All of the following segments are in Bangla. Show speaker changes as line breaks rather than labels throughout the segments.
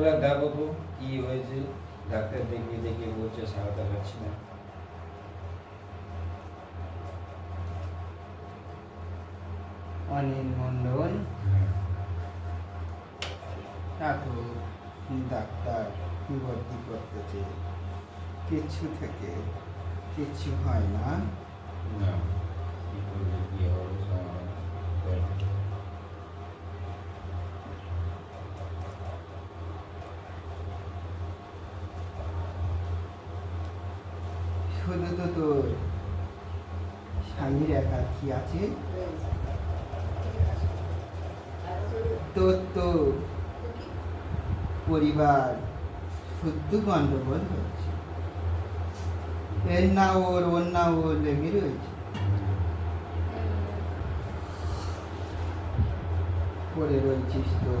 এবার দেখো তো কি হয়েছে ডাক্তার দেখিয়ে দেখিয়ে বলছে সারাতে পারছি না।
অনিল মণ্ডল। ঠাকুর ডাক্তার ভর্তি করতেছে কিচ্ছু থেকে কিচ্ছু হয় না?
না কি করবে কি হবে সব
তো তোর স্বামীর একা কি আছে তোর তো পরিবার শুদ্ধ গন্ডগোল হচ্ছে এর না ওর ওর না ওর লেগে রয়েছে। পড়ে রয়েছিস তো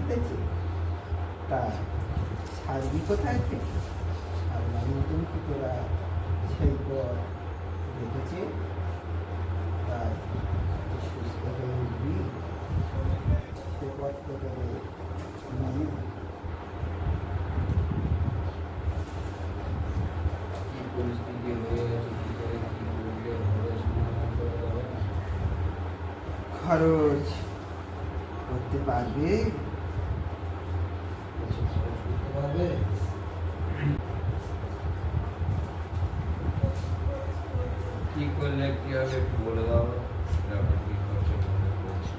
বেড়ে তা ছাড়বি কোথায় থেকে? ছাড়বার মতন কি তোরা সেই পর দেখেছে? তাই সুস্থ হয়ে উঠবি? সে পথ তোকে মানে
পরিস্থিতি হয়ে গেছে কি করে কি করলে হবে সমাধান করে দেবে
খরচ করতে পারবে
কিছু খরচ করতে পারবে কি করলে কি হবে একটু বলে দাও এরকম কি খরচ করলে করছি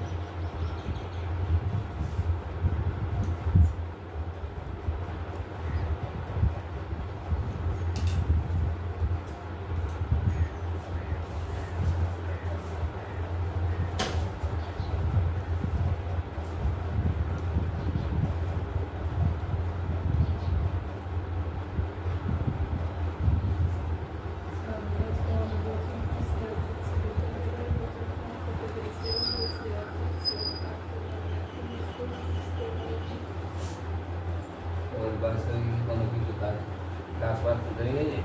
ওর বাস্তবে কি কোনো কিছু কাজ কাজ বাজ হয়ে গেছে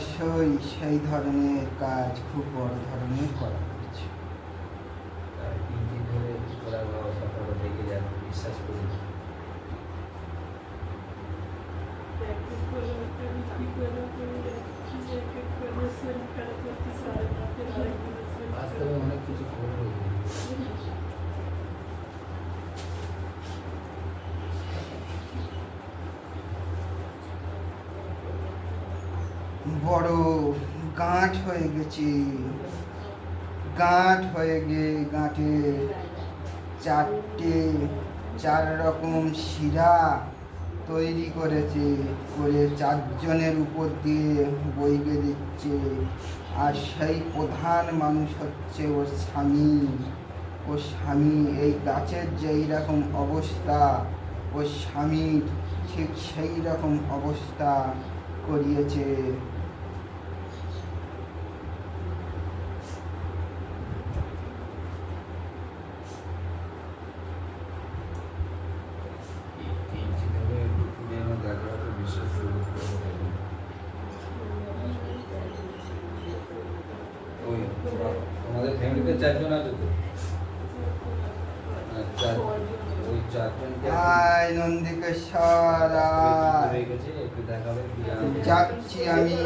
অবশ্যই সেই ধরনের কাজ খুব বড় ধরনের করা
হয়েছে বিশ্বাস করি। বাস্তবে অনেক কিছু করব।
বড় গাঁট হয়ে গেছে। গাঁট হয়ে গিয়ে গাঁটে চারটে, চার রকম শিরা তৈরি করেছে, করে চারজনের উপর দিয়ে বইবে দিচ্ছে। আর সেই প্রধান মানুষ হচ্ছে ওর স্বামী। ও স্বামী এই গাছের যেই রকম অবস্থা, ও স্বামীর ঠিক সেই রকম অবস্থা করিয়েছে
তিন দিন ধরে তুমি আমার দেখা তো বিশ্বাস করে করতে পারব না। ওই তোমাদের ফ্যামিলিতে চারজন আছে তো?
নন্দিকেশ্বর
জানাবে?
যাচ্ছি আমি।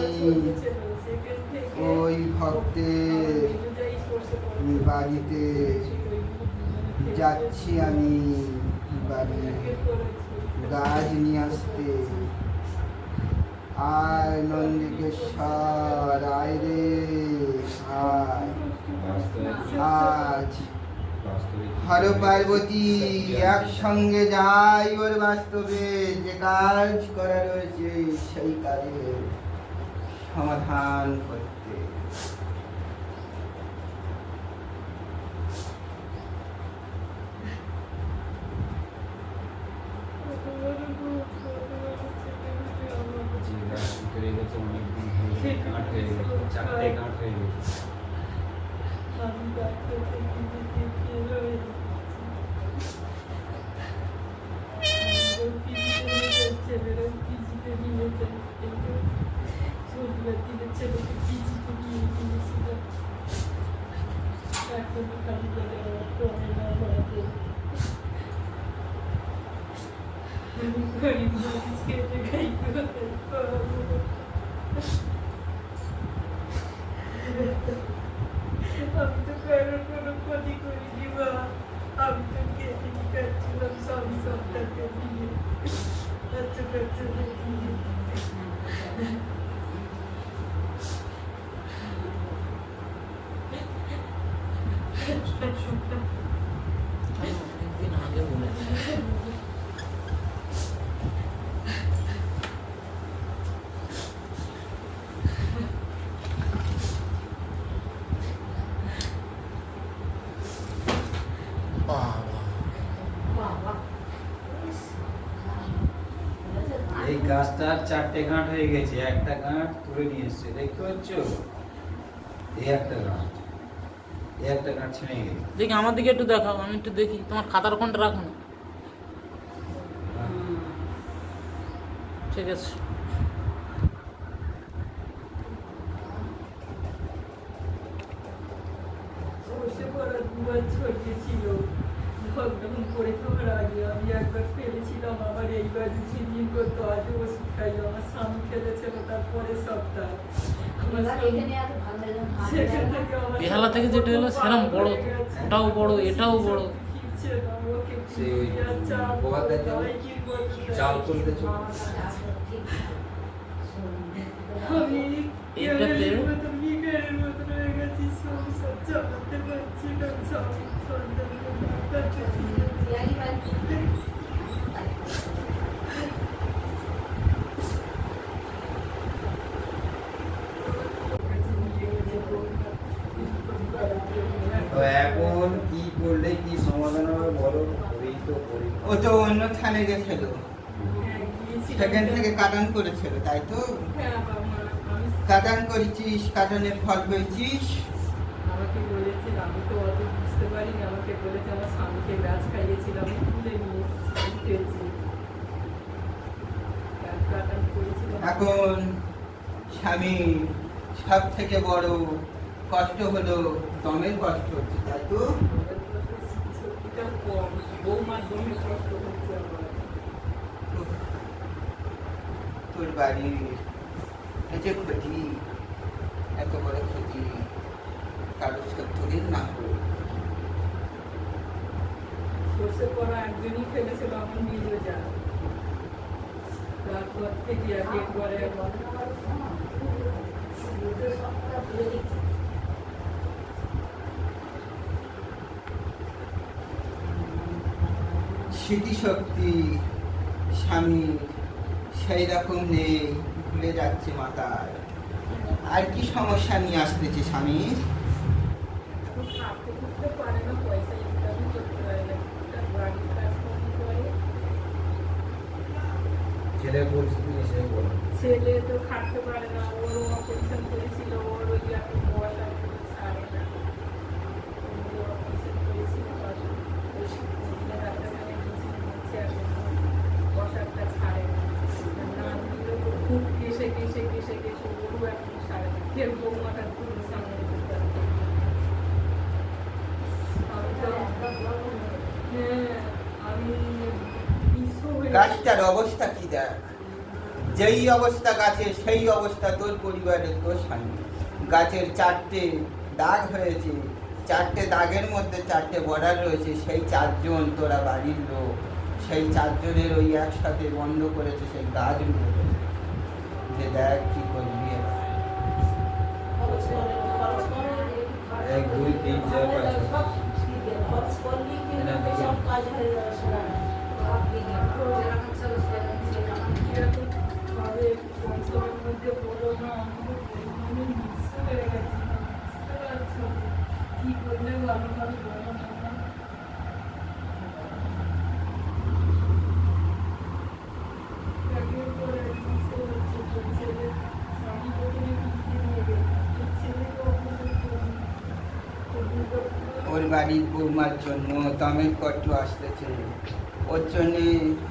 ওই ভক্তের বাড়িতে যাচ্ছি আমি। বাড়ি গাছ নিয়ে আসতে। আয় নন্দিকেশ্বর আয় রে আয়। আজ হর পার্বতী একসঙ্গে যাই ওর বাস্তবে। যে কাজ করা রয়েছে সেই কাজের সমাধান করতে।
হয়ে গেছে, চারটে হয়ে গেছে।
গরিব মানুষ খেতে খাইতে কোথায় পাবো? আমি তো কারোর কোনো ক্ষতি করিনি মা আমি তো খেতে খাচ্ছিলাম স্বামী সন্তানকে দিয়ে বাচ্চা কাচ্চাদের দিয়ে
অনেকদিন আগে বলেছি বাবা
এই গাছটার চারটে গাঁট হয়ে গেছে একটা গাঁট তুলে নিয়ে এসছে দেখতে পাচ্ছ? এই একটা গাঁট এই একটা গাঁট ছিঁড়ে গেছে।
দেখি আমার দিকে একটু দেখাও আমি একটু দেখি তোমার খাতার কোনটা রাখো না। ঠিক আছে।
বসে পড়া দুবার ছড়িয়েছিল করে থাকার আগে আমি একবার ফেলেছিলাম আবার এইবার ঝিমিয়ে করতো আজও ওষুধ খাই আমার স্বামী ফেলেছিল তারপরে সপ্তাহ।
বেহালা থেকে যেটা এলো সেরম বড় ওটাও বড় এটাও বড়।
কি করতে দেয়?
জাল তুলতেছো
আমি
এইটাতে-
কেমনের মতন ভিখারির মতন হয়ে গেছি, সংসার চালাতে পারছি না, স্বামী সন্তানকে বাঁচাতে দিয়ে।
তো এখন কি করলে কি সমাধান হবে বলো করেই তো করি
ও তো অন্য থানে গেছিল। সেখান থেকে কাটান করেছিল তাই তো? কাটান করেছিস কাটানের ফল পেয়েছিস?
আমাকে বলেছিল আমি তো অত বুঝতে পারিনি আমাকে বলেছে আমার স্বামীকে গাছ খাইয়েছিলাম তুলে নিয়ে
এখন স্বামী সব থেকে বড় কষ্ট হলো দমের কষ্ট হচ্ছে তাই তো
সত্যিটা কম বৌমার দমে কষ্ট হচ্ছে আমার
তোর বাড়ির এই যে ক্ষতি এত বড় ক্ষতি কারও সত্যির না হোক
সর্ষে পড়া একজনই ফেলেছিল আমার নিজ যা তারপর থেকে এক একবারে
স্মৃতিশক্তি স্বামী সেই রকম নেই ভুলে যাচ্ছে মাতার আর কি সমস্যা নিয়ে আসতেছে স্বামী?
খাটতে খুঁজতে পারে না পয়সা ইনকামই করতে পারে না তার বাড়ির কাজকর্ম করে
ছেলের পরিস্থিতি এসে
ছেলে তো খাটতে পারে না ওরও অপারেশন করেছিল ওর ওই এখন বয়সা ছাড়ে না অপারেশন করেছিল তারপর ওই মহিলা ডাক্তারখানায় গেছিল হচ্ছে এখন বসারটা ছাড়ে না না দিলেও তো খুব কেসে বৌমাটা পুরো সামনে
গাছটার অবস্থা কি দেখ? যেই অবস্থা গাছের সেই অবস্থা তোর পরিবারের তোর স্বামী। গাছের চারটে দাগ হয়েছে, চারটে দাগের মধ্যে চারটে বর্ডার রয়েছে, সেই চারজন তোরা বাড়ির লোক। সেই চারজনের ওই একসাথে বন্ধ করেছে সেই গাছগুলো যে দেখ কি করবি।
এক দুই তিন চার পাঁচ
এরকম ভাবে পঞ্চমের
বাড়ির বৌমার জন্য দমের কষ্ট আসতেছে। ওর জন্য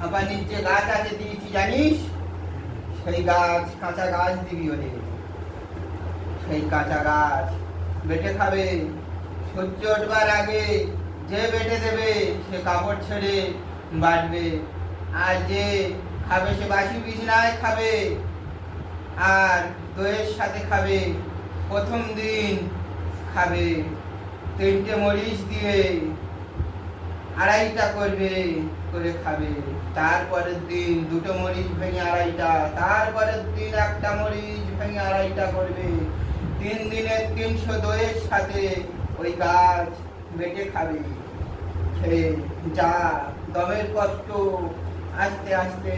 হাঁপানির যে গাছ আছে দিয়েছি, জানিস? সেই গাছ, কাঁচা গাছ দিবি ওরে। সেই কাঁচা গাছ বেটে খাবে। সূর্য উঠবার আগে যে বেটে দেবে, সে কাপড় ছেড়ে বাটবে আর যে খাবে, সে বাসি বিছনায় খাবে। আর দইয়ের সাথে খাবে। প্রথম দিন খাবে। তিনটে মরিচ দিয়ে আড়াইটা করবে, করে খাবে। তারপরের দিন দুটো মরিচ ভেঙে আড়াইটা, তারপরের দিন একটা মরিচ ভেঙে আড়াইটা করবে। তিন দিনের তিনশো দইয়ের সাথে ওই গাছ বেটে খাবে। খেয়ে যা দমের কষ্ট আস্তে আস্তে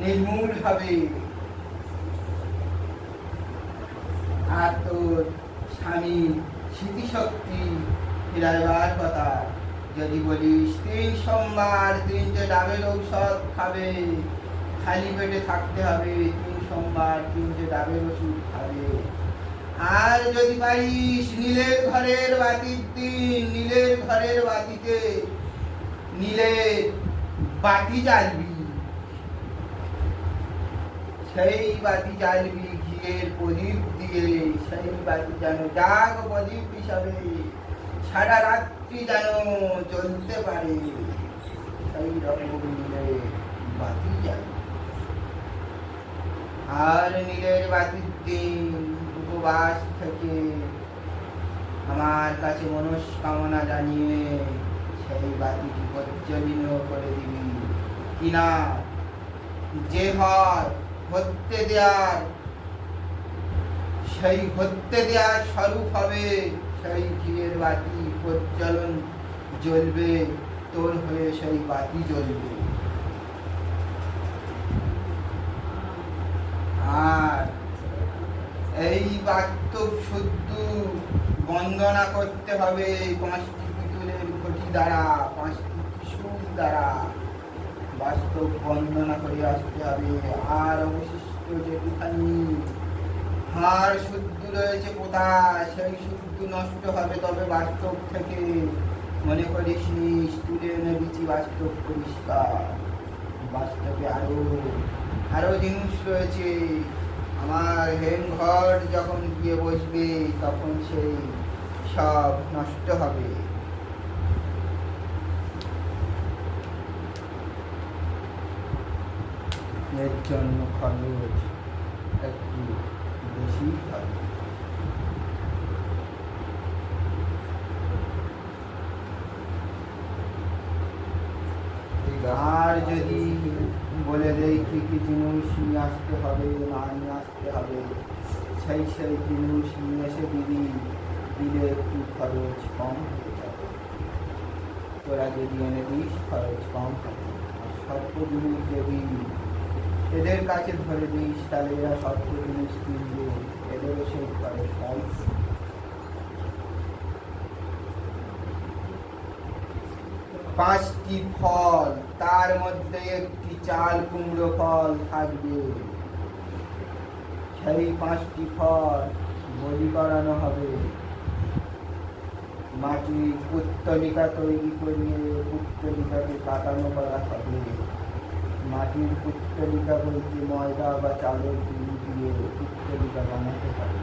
নির্মূল হবে। আর তোর স্বামী স্মৃতিশক্তি ফিরাইবার কথা। যদি বলিস, তিন সোমবার তিনটে ডাবের ঔষধ খাবে। খালি পেটে থাকতে হবে, তিন সোমবার তিনটে ডাবের ওষুধ খাবে। আর যদি পারিস, নীলের ঘরের বাতির দিন, নীলের ঘরের বাতিতে নীলের বাতি জ্বালবি। সেই বাতি জ্বালবি ঘিয়ের প্রদীপ দিয়ে সেই বাতি যেন জাগ প্রদীপ হিসাবে সারা রাত্রি যেন জ্বলতে পারে। সেই বাতি আর নীলের বাতির দিন উপবাস থেকে আমার কাছে মনস্কামনা জানিয়ে সেই বাতিটি করে দিবি। কিনা যে হয় হত্যে দেয়ার সেই হত্যে দেওয়ার স্বরূপ হবে। সেই ঘিয়ের বাতি প্রজ্বলন জ্বলবে, তোর হয়ে সেই বাতি জ্বলবে। আর এই বাস্তব শুদ্ধ বন্দনা করতে হবে পাঁচটি পিতলের ঘটি দ্বারা, পাঁচটি ত্রিশূল দ্বারা। বাস্তব বন্দনা করে আসতে হবে। আর অবশিষ্ট যেটুখানি হাড় শুদ্ধ রয়েছে কোথা সেই শুদ্ধ নষ্ট হবে তবে বাস্তব থেকে। মনে করিস নি স্তুলে এনেছি বাস্তব পরিষ্কার। বাস্তবে আরও আরও জিনিস রয়েছে। আমার হেম ঘর যখন গিয়ে বসবে, তখন সেই সব নষ্ট হবে। এর জন্য খরচ একটু আর যদি বলে দেয় কি কি জিনিস নিয়ে আসতে হবে, না নিয়ে আসতে হবে, সেই সেই জিনিস নিয়ে এসে দিবি দিলে একটু খরচ কম হয়ে যাবে। তোরা যদি এনে দিস, খরচ কম হবে। আর সর্ব জিনিস যদি এদের কাছে ধরে দিস তাহলে এরা সর্ব জিনিস কিনবে এদেরও সেই কম পাঁচটি ফল, তার মধ্যে একটি চাল কুমড়ো ফল থাকবে। সেই পাঁচটি ফল বলি করানো হবে। মাটির পুত্তলিকা তৈরি করিয়ে পুত্তলিকাকে কাটানো করা হবে। মাটির পুত্তলিকা বলতে ময়দা বা চালের গুঁড়ি দিয়ে পুত্তলিকা বানাতে হবে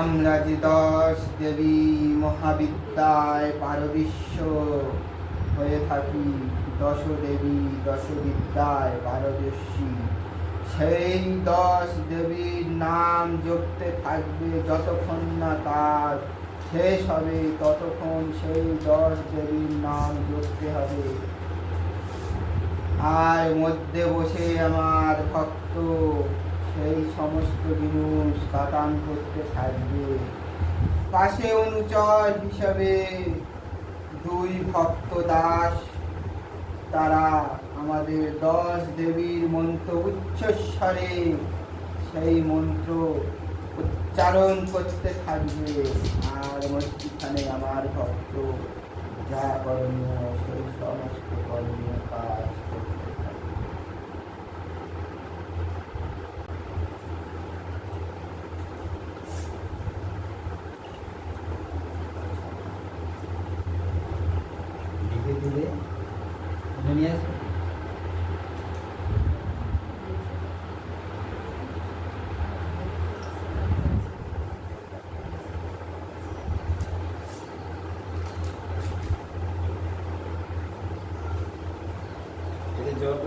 আমরা যে দশ দেবী মহাবিদ্যায় পারবিশ্ব হয়ে থাকি দশ দেবী দশ বিদ্যায় পারদর্শী। সেই দশ দেবীর নাম জপতে থাকবে যতক্ষণ না তার শেষ হবে, ততক্ষণ সেই দশ দেবীর নাম জপতে হবে। আর মধ্যে বসে আমার ভক্ত সেই সমস্ত জিনিস কাটান করতে থাকবে। পাশে অনুচর হিসাবে দুই ভক্ত দাস, তারা আমাদের দশ দেবীর মন্ত্র উচ্চস্বরে, সেই মন্ত্র উচ্চারণ করতে থাকবে। আর মধ্যখানে আমার ভক্ত, যা করণীয়, সেই সমস্ত করণীয় কাজ করতে থাকবে
লিখে দিলে নিয়ে আসো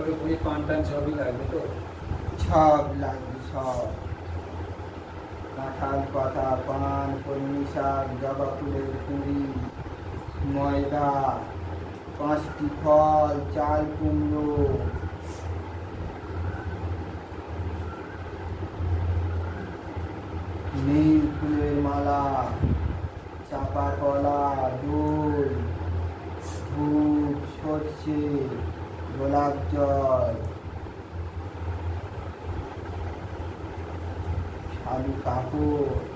এতে জল করে পুরি পান টান সবই লাগবে তো?
সব লাগবে, সব। কাঁঠাল পাতা, পান কলমি শাক, জবা ফুলের পুরি, ময়দা, পাঁচটি ফল, চাল কুমড়ো। নীল ফুলের মালা চাপা কলা দই ধূপ, সর্ষে। গোলাপ জল। আলু কাপড়।